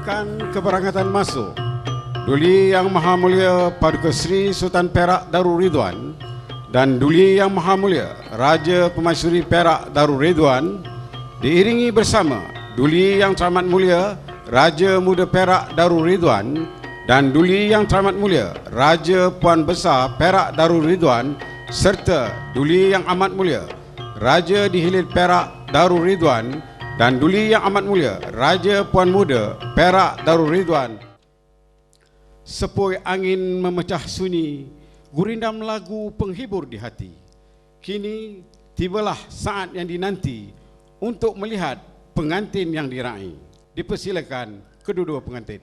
mengumumkan keberangkatan masuk. Duli Yang Maha Mulia Paduka Sri Sultan Perak Darul Ridwan dan Duli Yang Maha Mulia Raja Pemaisuri Perak Darul Ridwan diiringi bersama Duli Yang Teramat Mulia Raja Muda Perak Darul Ridwan dan Duli Yang Teramat Mulia Raja Puan Besar Perak Darul Ridwan serta Duli Yang Amat Mulia Raja Dihilir Perak Darul Ridwan dan Duli Yang Amat Mulia Raja Puan Muda Perak Darul Ridwan Sepoi angin memecah sunyi Gurindam lagu penghibur di hati. Kini tibalah saat yang dinanti Untuk melihat pengantin yang diraih. Dipersilakan kedua-dua pengantin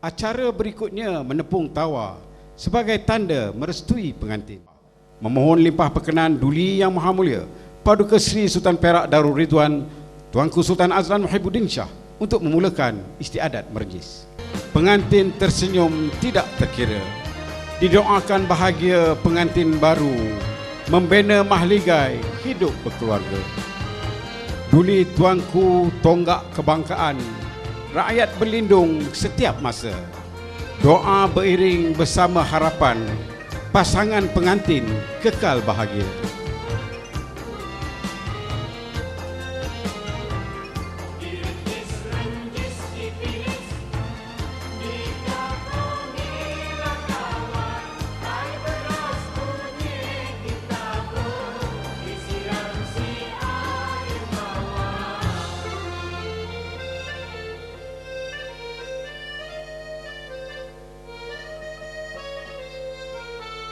Acara berikutnya menepung tawa sebagai tanda merestui pengantin. Memohon limpah perkenan Duli Yang Maha Mulia Paduka Sri Sultan Perak Darul Ridwan Tuanku Sultan Azlan Muhyiddin Shah untuk memulakan istiadat merjis. Pengantin tersenyum tidak terkira. Didoakan bahagia pengantin baru membina mahligai hidup berkeluarga. Duli tuanku tonggak kebangkaan rakyat berlindung setiap masa. Doa beriring bersama harapan pasangan pengantin kekal bahagia.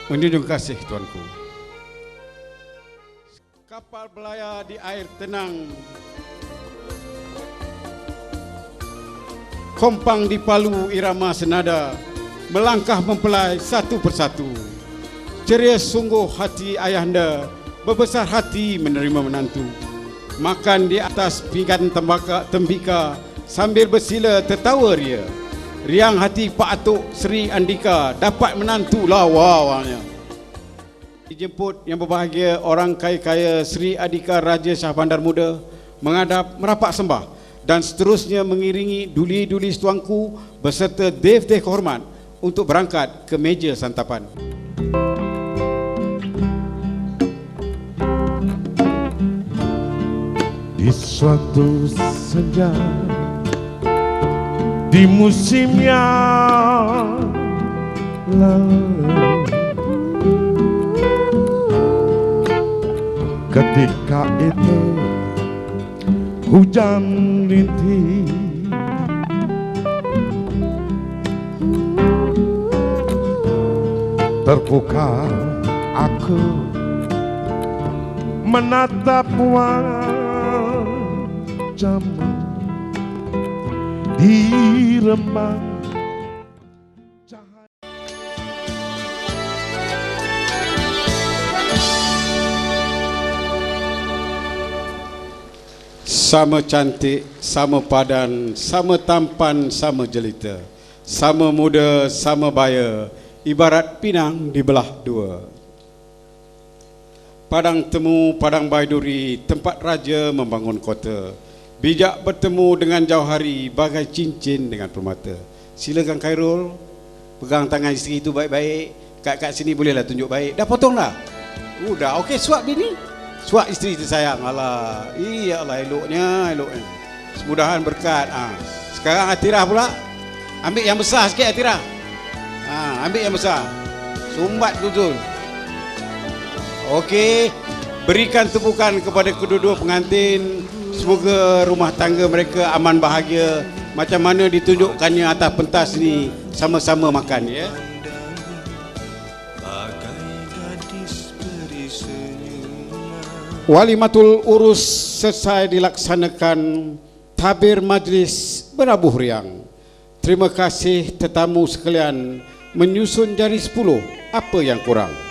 Menjunjung kasih tuanku. Kapal berlayar di air tenang. Kompang di palu irama senada melangkah mempelai satu persatu. Ceria sungguh hati ayahanda, berbesar hati menerima menantu. Makan di atas pinggan tembaka, tembika sambil bersila tertawa ria. Riang hati Pak Atuk Seri Andika dapat menantu lawawanya. Dijemput yang berbahagia orang kaya-kaya Seri Adika Raja Shah Bandar Muda menghadap merapak sembah dan seterusnya mengiringi duli-duli setuangku beserta dev-dev kehormat untuk berangkat ke meja santapan. Di suatu senja Di musim yang lalu. Ketika itu Hujan rintih Terbuka aku menatap wajahmu di cahaya. Sama cantik, sama padan, sama tampan, sama jelita. Sama muda, sama baya, ibarat pinang dibelah dua. Padang temu, padang baiduri, tempat raja membangun kota. Bijak bertemu dengan jauh hari, bagai cincin dengan permata. Silakan Khairul, pegang tangan isteri itu baik-baik. Kat-kat sini bolehlah tunjuk baik. Dah potong dah? Udah, okey suap bini. Suap isteri tu sayang. Alah, iya Allah eloknya, eloknya. Semudahan berkat. Ha. Sekarang Atirah pula. Ambil yang besar sikit Atirah. Ha, ambil yang besar. Sumbat betul. Okey. Berikan tepukan kepada kedua-dua pengantin. Semoga rumah tangga mereka aman bahagia. Macam mana ditunjukkannya atas pentas ni sama-sama makan ya. Walimatul urus selesai dilaksanakan tabir majlis berabuh riang. Terima kasih tetamu sekalian menyusun jari 10 apa yang kurang.